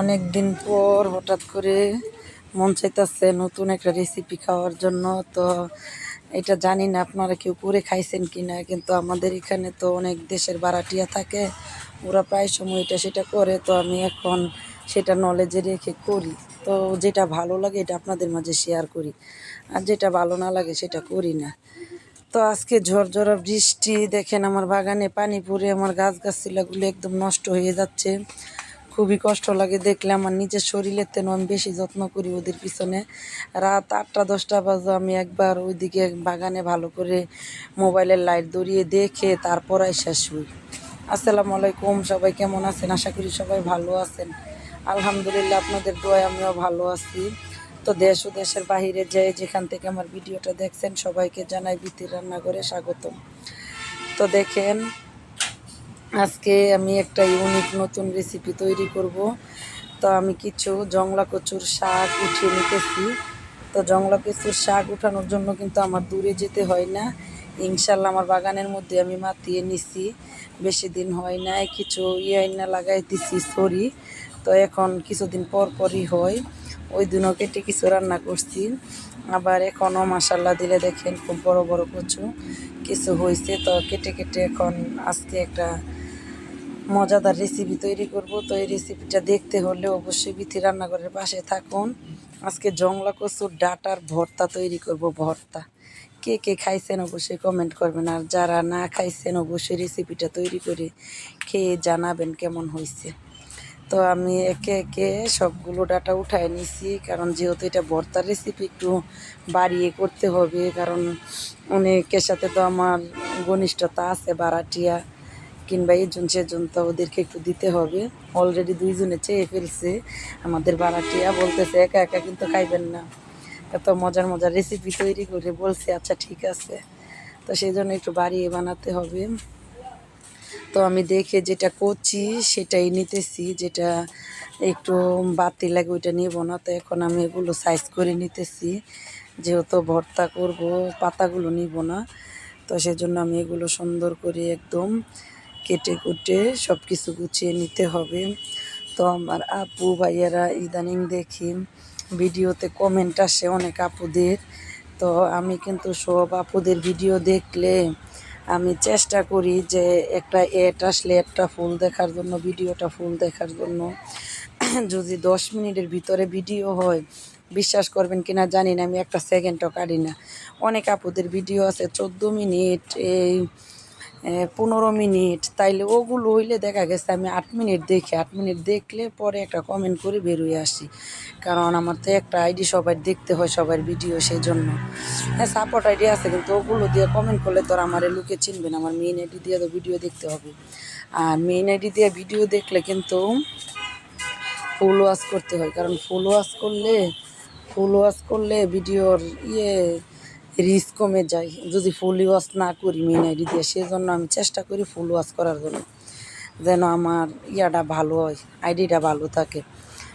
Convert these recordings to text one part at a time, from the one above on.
অনেক দিন পর হঠাৎ করে মন চাইতেছে নতুন একটা রেসিপি খাওয়ার জন্য। তো এটা জানি না আপনারা কেউ করে খাইছেন কি না কিন্তু আমাদের এখানে তো অনেক দেশের বারাটিয়া থাকে, ওরা প্রায় সময় এটা সেটা করে। তো আমি এখন সেটা নলেজে রেখে করি। তো যেটা ভালো লাগে এটা আপনাদের মাঝে শেয়ার করি, আর যেটা ভালো না লাগে সেটা করি না। তো আজকে ঝরঝরা বৃষ্টি, দেখেন আমার বাগানে পানি পড়ে, আমার গাছ গাছগুলো একদম নষ্ট হয়ে যাচ্ছে। খুবই কষ্ট লাগে দেখলে আমার নিজের শরীরের তেন আমি বেশি যত্ন করি ওদের পিছনে। রাত আটটা, দশটা বাজে আমি একবার ওইদিকে বাগানে ভালো করে মোবাইলের লাইট ধরিয়ে দেখে তারপর আইসা শুই। আসসালামু আলাইকুম, সবাই কেমন আছেন? আশা করি সবাই ভালো আছেন। আলহামদুলিল্লাহ, আপনাদের দোয়ায় আমিও ভালো আছি। তো দেশ ও দেশের বাহিরে যে যেখান থেকে আমার ভিডিওটা দেখছেন, সবাইকে জানাই বিতির রান্নাঘরে স্বাগতম। তো দেখেন আজকে আমি একটা ইউনিক নতুন রেসিপি তৈরি করব। তো আমি কিছু জংলা কচুর শাক উঠিয়ে নিতেছি। তো জংলা কচুর শাক উঠানোর জন্য কিন্তু আমার দূরে যেতে হয় না। ইনশাল্লাহ আমার বাগানের মধ্যে আমি মাতিয়ে নিছি। বেশি দিন হয় না কিছু ইয়ে না লাগাই দিছি সরি তো এখন কিছুদিন পর পরই হয়। ওই দিনও কেটে কিছু রান্না করছি। আবার এখনও মাসাল্লাহ দিলে দেখেন খুব বড় বড় কচু। কিছু হয়েছে তো কেটে কেটে এখন আজকে একটা মজাদার রেসিপি তৈরি করব। তো এই রেসিপিটা দেখতে হলে অবশ্যই বিথি রান্নাঘরের পাশে থাকুন। আজকে জংলা কচুর ডাটার ভর্তা তৈরি করব, ভর্তা। কে কে খাইছেন অবশ্যই কমেন্ট করবেন। আর যারা না খাইছেন, অবশ্যই রেসিপিটা তৈরি করে খেয়ে জানাবেন কেমন হয়েছে তো আমি একে একে সবগুলো ডাটা উঠায় নিছি, কারণ যেহেতু এটা ভর্তার রেসিপি একটু বাড়িয়ে করতে হবে, কারণ অনেকের সাথে তো আমার ঘনিষ্ঠতা আছে, বারাটিয়া কিংবা এইজন সেজন তো ওদেরকে একটু দিতে হবে। অলরেডি দুইজনে চেয়ে ফেলছে, আমাদের বারাটিয়া বলতেছে, একা একা কিন্তু খাইবেন না। এত মজার মজার রেসিপি তৈরি করে বলছে আচ্ছা ঠিক আছে। তো সেই জন্য একটু বাড়িয়ে বানাতে হবে। তো আমি দেখে যেটা করছি সেটাই নিতেছি, যেটা একটু বাতি লাগে ওইটা নিব না। তো এখন আমি এগুলো সাইজ করে নিতেছি, যেহেতু ভর্তা করব, পাতাগুলো নিব না। তো সেজন্য আমি এগুলো সুন্দর করে একদম কেটে কুটে সব কিছু গুছিয়ে নিতে হবে। তো আমার আপু, ভাইয়ারা ইদানিং দেখি ভিডিওতে কমেন্ট আসে অনেক আপুদের। তো আমি কিন্তু সব আপুদের ভিডিও দেখলে আমি চেষ্টা করি যে একটা এট আসলে একটা ফুল দেখার জন্য ভিডিওটা ফুল দেখার জন্য। যদি দশ মিনিটের ভিতরে ভিডিও হয়, বিশ্বাস করবেন কি না জানি না, আমি একটা সেকেন্ডও কাটি না। অনেক আপুদের ভিডিও আছে, চোদ্দ মিনিট, এই পনেরো মিনিট। তাইলে ওগুলো হইলে দেখা গেছে আমি আট মিনিট দেখি। আট মিনিট দেখলে পরে একটা কমেন্ট করে বেরোয় আসি। কারণ আমার তো একটা আইডি সবাই দেখতে হয়, সবার ভিডিও সেই জন্য হ্যাঁ সাপোর্ট আইডি আছে, কিন্তু ওগুলো দিয়ে কমেন্ট করলে তো আমার লোকে চিনবে না। আমার মেইন আইডি দিয়ে তো ভিডিও দেখতে হবে। আর মেইন আইডি দিয়ে ভিডিও দেখলে কিন্তু ফুল ওয়াশ করতে হয়। কারণ ফুল ওয়াশ করলে ফুল ওয়াশ করলে ভিডিওর ইয়ে রিস্ক কমে যায়। যদি ফুল ওয়াশ না করি মেন আইডি দিয়ে সেজন্য আমি চেষ্টা করি ফুল ওয়াশ করার জন্য। যেন আমার ইয়াটা ভালো হয় আইডিটা ভালো থাকে।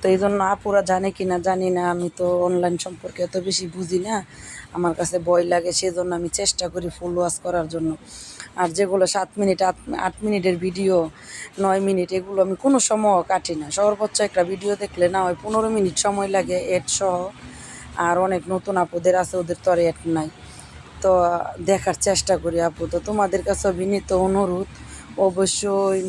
তো এই জন্য আপুরা জানে কি না জানি না, আমি তো অনলাইন সম্পর্কে এত বেশি বুঝি না। আমার কাছে ভয় লাগে, সেজন্য আমি চেষ্টা করি ফুল ওয়াশ করার জন্য। আর যেগুলো সাত মিনিট, আট আট মিনিটের ভিডিও নয় মিনিট, এগুলো আমি কোনো সময় কাটি না। সর্বোচ্চ একটা ভিডিও দেখলে না হয় পনেরো মিনিট সময় লাগে, এড সহ আর অনেক নতুন আপুদের আছে, ওদের তো আর এড নাই। তো দেখার চেষ্টা করি আপু। তো তোমাদের কাছে বিনীত অনুরোধ, অবশ্যই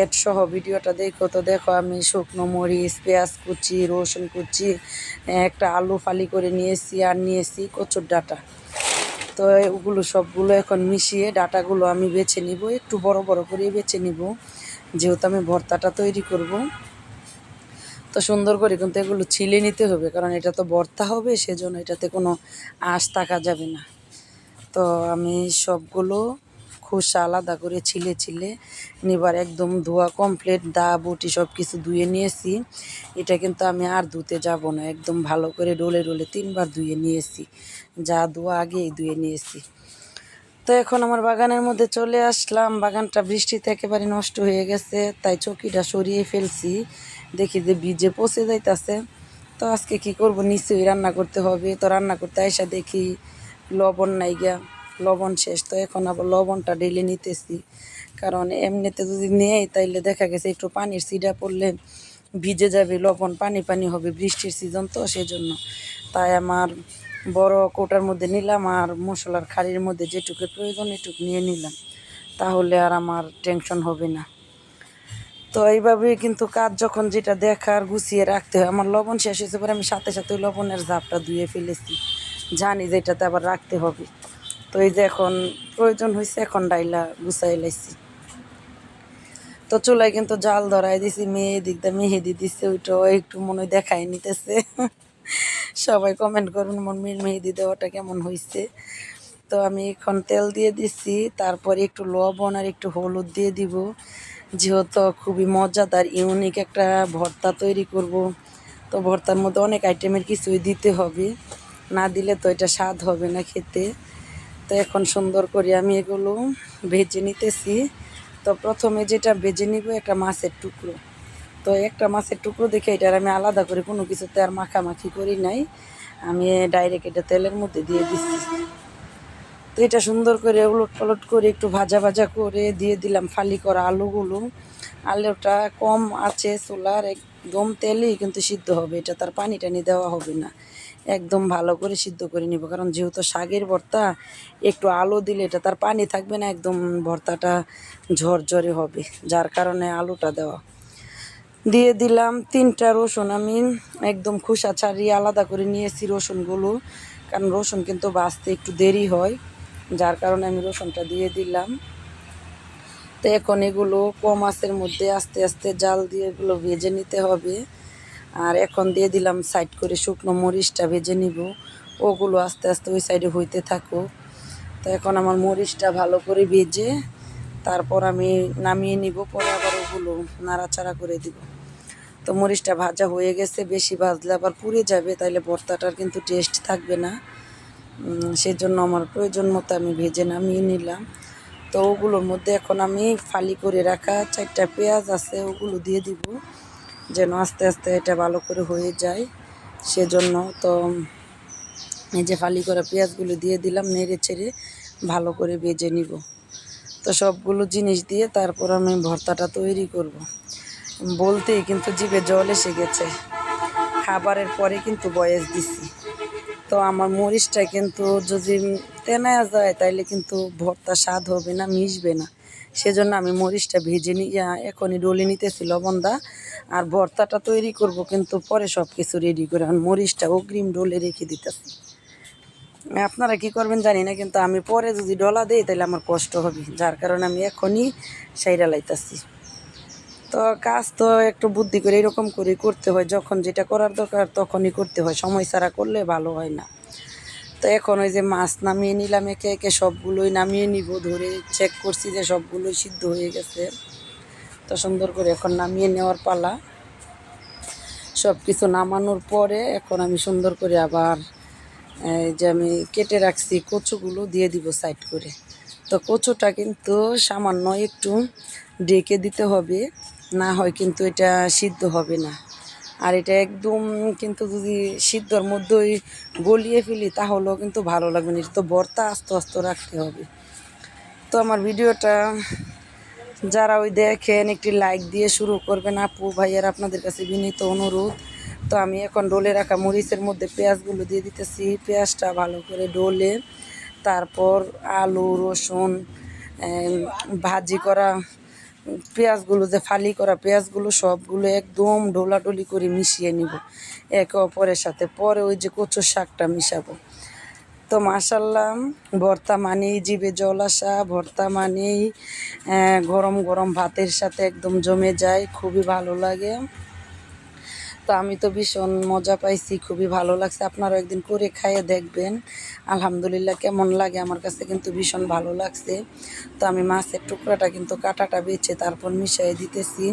এড সহ ভিডিওটা দেখো। তো দেখো আমি শুকনো মরিচ, পেঁয়াজ কুচি, রসুন কুচি, একটা আলু ফালি করে নিয়েছি আর নিয়েছি কচুর ডাটা। তো ওগুলো সবগুলো এখন মিশিয়ে ডাটাগুলো আমি বেছে নিব, একটু বড় বড় করে বেছে নিব। যেহেতু আমি ভর্তাটা তৈরি করব। তো সুন্দর করে কিন্তু এগুলো ছিলে নিতে হবে, কারণ এটা তো বর্তা হবে, সেজন্য এটাতে কোনো আঁশ থাকা যাবে না। তো আমি সবগুলো খোসা আলাদা করে ছিলে ছিলে নিবার একদম ধোয়া কমপ্লিট দা, বটি সব কিছু ধুয়ে নিয়েছি। এটা কিন্তু আমি আর ধুতে যাব না, একদম ভালো করে ডোলে ডোলে তিনবার ধুয়ে নিয়েছি। যা ধোয়া আগেই ধুয়ে নিয়েছি। তো এখন আমার বাগানের মধ্যে চলে আসলাম, বাগানটা বৃষ্টিতে একেবারে নষ্ট হয়ে গেছে, তাই চকিটা সরিয়ে ফেলছি। দেখি যে বীজে পচে যাইতাছে। তো আজকে কি করব? নিশ্চয়ই রান্না করতে হবে। তো রান্না করতে আইসা দেখি লবণ নাই গিয়া লবণ শেষ। তো এখন আবার লবণটা ডেলে নিতেছি। কারণ এমনিতে যদি নেই, তাইলে দেখা গেছে একটু পানির সিডা পড়লে ভিজে যাবে। লবণ পানি পানি হবে বৃষ্টির সিজন তো সেজন্য। তাই আমার বড় কোটার মধ্যে নিলাম আর মশলার খাড়ির মধ্যে যেটুকু প্রয়োজন এটুকু নিয়ে নিলাম। তাহলে আর আমার টেনশন হবে না। তো এইভাবে কিন্তু কাজ যখন যেটা দেখার গুছিয়ে রাখতে হয়, আমার লবণ শেষ হয়েছে পরে আমি সাথে সাথে ওই লবণের ঝাপটা ধুয়ে ফেলেছি। জানি যে এটাতে আবার রাখতে হবে। তো এই যে এখন প্রয়োজন হয়েছে, এখন ডাইলা গুছাই লাইছি। তো চুলায় কিন্তু জাল ধরাই দিছি মেয়ে দিক দিয়ে মেহেদি দিচ্ছে ওইটাও একটু মনে দেখাই নিতেছে। সবাই কমেন্ট করুন মন মেহেদি দেওয়াটা কেমন হয়েছে তো আমি এখন তেল দিয়ে দিচ্ছি তারপরে একটু লবণ আর একটু হলুদ দিয়ে দিব। যেহেতু খুবই মজাদার ইউনিক একটা ভর্তা তৈরি করব। তো ভর্তার মধ্যে অনেক আইটেমের কিছুই দিতে হবে। না দিলে তো এটা স্বাদ হবে না খেতে। তো এখন সুন্দর করে আমি এগুলো ভেজে নিতেছি। তো প্রথমে যেটা ভেজে নিব একটা মাছের টুকরো। তো একটা মাছের টুকরো দেখে এটার আমি আলাদা করে কোনো কিছুতে আর মাখামাখি করি নাই। আমি ডাইরেক্ট এটা তেলের মধ্যে দিয়ে দিচ্ছি। তো এটা সুন্দর করে উলট পালট করে একটু ভাজা ভাজা করে দিয়ে দিলাম ফালি করা আলুগুলো। আলুটা কম আছে চুলার, একদম তেলেই কিন্তু সিদ্ধ হবে, এটা তার পানি টানি দেওয়া হবে না। একদম ভালো করে সিদ্ধ করে নিব, কারণ যেহেতু শাকের ভর্তা, একটু আলু দিলে এটা তার পানি থাকবে না, একদম ভর্তাটা ঝরঝরে হবে, যার কারণে আলুটা দেওয়া। দিয়ে দিলাম তিনটা রসুন, আমি একদম খোসা ছাড়িয়ে আলাদা করে নিয়েছি রসুনগুলো, কারণ রসুন কিন্তু বাঁচতে একটু দেরি হয়। যার কারণে আমি রসুনটা দিয়ে দিলাম। তো এখন এগুলো কম আঁচের মধ্যে আস্তে আস্তে জাল দিয়ে এগুলো ভেজে নিতে হবে। আর এখন দিয়ে দিলাম সাইড করে শুকনো মরিচটা ভেজে নিব। ওগুলো আস্তে আস্তে ওই সাইডে হইতে থাকো তো এখন আমার মরিচটা ভালো করে ভেজে তারপর আমি নামিয়ে নিব, পরে আবার ওগুলো নাড়াচাড়া করে দিব। তো মরিচটা ভাজা হয়ে গেছে, বেশি ভাজলে আবার পুড়ে যাবে, তাইলে ভর্তাটার কিন্তু টেস্ট থাকবে না। উম, সেই জন্য আমার প্রয়োজন মতো আমি ভেজে নামিয়ে নিলাম। তো ওগুলোর মধ্যে এখন আমি ফালি করে রাখা চারটা পেঁয়াজ আছে ওগুলো দিয়ে দিব যেন আস্তে আস্তে এটা ভালো করে হয়ে যায়। সেজন্য তো এই যে ফালি করা পেঁয়াজগুলো দিয়ে দিলাম নেড়ে ছেড়ে ভালো করে ভেজে নিব। তো সবগুলো জিনিস দিয়ে তারপর আমি ভর্তাটা তৈরি করব। বলতেই কিন্তু জিভে জল এসে গেছে। খাবারের পরে কিন্তু বয়স দিছি। তো আমার মরিচটা কিন্তু যদি তেনায়া যায়, তাইলে কিন্তু ভর্তা স্বাদ হবে না, মিশবে না। সেজন্য আমি মরিচটা ভেজে নিয়ে এখনই ডলে নিতেছি লবণদা আর ভর্তাটা তৈরি করব কিন্তু পরে সব কিছু রেডি করে আমি মরিচটা অগ্রিম ডলে রেখে দিতেছি। আপনারা কি করবেন জানি না, কিন্তু আমি পরে যদি ডলা দেই তাহলে আমার কষ্ট হবে। যার কারণে আমি এখনই সাইরা লাইতাছি। তো কাজ তো একটু বুদ্ধি করে এরকম করে করতে হয়। যখন যেটা করার দরকার তখনই করতে হয়। সময় ছাড়া করলে ভালো হয় না। তো এখন ওই যে মাছ নামিয়ে নিলাম একে একে, সবগুলোই নামিয়ে নিব। ধরে চেক করছি যে সবগুলোই সিদ্ধ হয়ে গেছে। তো সুন্দর করে এখন নামিয়ে নেওয়ার পালা। সব কিছু নামানোর পরে এখন আমি সুন্দর করে আবার যে আমি কেটে রাখছি কচুগুলো দিয়ে দিব সাইড করে। তো কচুটা কিন্তু সামান্য একটু ডেকে দিতে হবে। না হয় কিন্তু এটা সিদ্ধ হবে না। আর এটা একদম কিন্তু যদি সিদ্ধর মধ্যেই গলিয়ে ফেলি, তাহলেও কিন্তু ভালো লাগবে না। এটা তো ভর্তা, আস্তে আস্তে রাখতে হবে। তো আমার ভিডিওটা যারা ওই দেখেন, একটি লাইক দিয়ে শুরু করবেন, আপু ভাইয়ার আপনাদের কাছে বিনীত অনুরোধ। তো আমি এখন ডোলে রাখা মরিচের মধ্যে পেঁয়াজগুলো দিয়ে দিতেছি। পেঁয়াজটা ভালো করে ডোলে, তারপর আলু, রসুন ভাজি করা পেঁয়াজগুলো যে ফালি করা পেঁয়াজগুলো সবগুলো একদম ডোলাডলি করে মিশিয়ে নিব। একে অপরের সাথে। পরে ওই যে কচুর শাকটা মিশাবো। তো মাসাল্লাম ভর্তা মানেই জিবে জল আসা, ভর্তা মানেই গরম গরম ভাতের সাথে একদম জমে যায়, খুবই ভালো লাগে। তো আমি তো ভীষণ মজা পাইছি, খুবই ভালো লাগছে। আপনারাও একদিন করে খাইয়ে দেখবেন। আলহামদুলিল্লাহ কেমন লাগে আমার কাছে কিন্তু ভীষণ ভালো লাগছে। তো আমি মাছের টুকরাটা কিন্তু কাটাটা বেছে তারপর মিশিয়ে দিতেছি।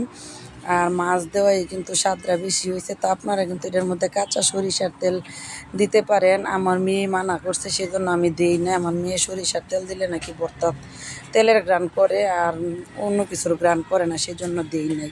আর মাছ দেওয়াই কিন্তু স্বাদটা বেশি হয়েছে। তো আপনারা কিন্তু এটার মধ্যে কাঁচা সরিষার তেল দিতে পারেন। আমার মেয়ে মানা করছে, সেজন্য আমি দিই না। আমার মেয়ে সরিষার তেল দিলে নাকি ভর্তা তেলের গ্রান করে, আর অন্য কিছুর গ্রান করে না, সেজন্য দিই নাই।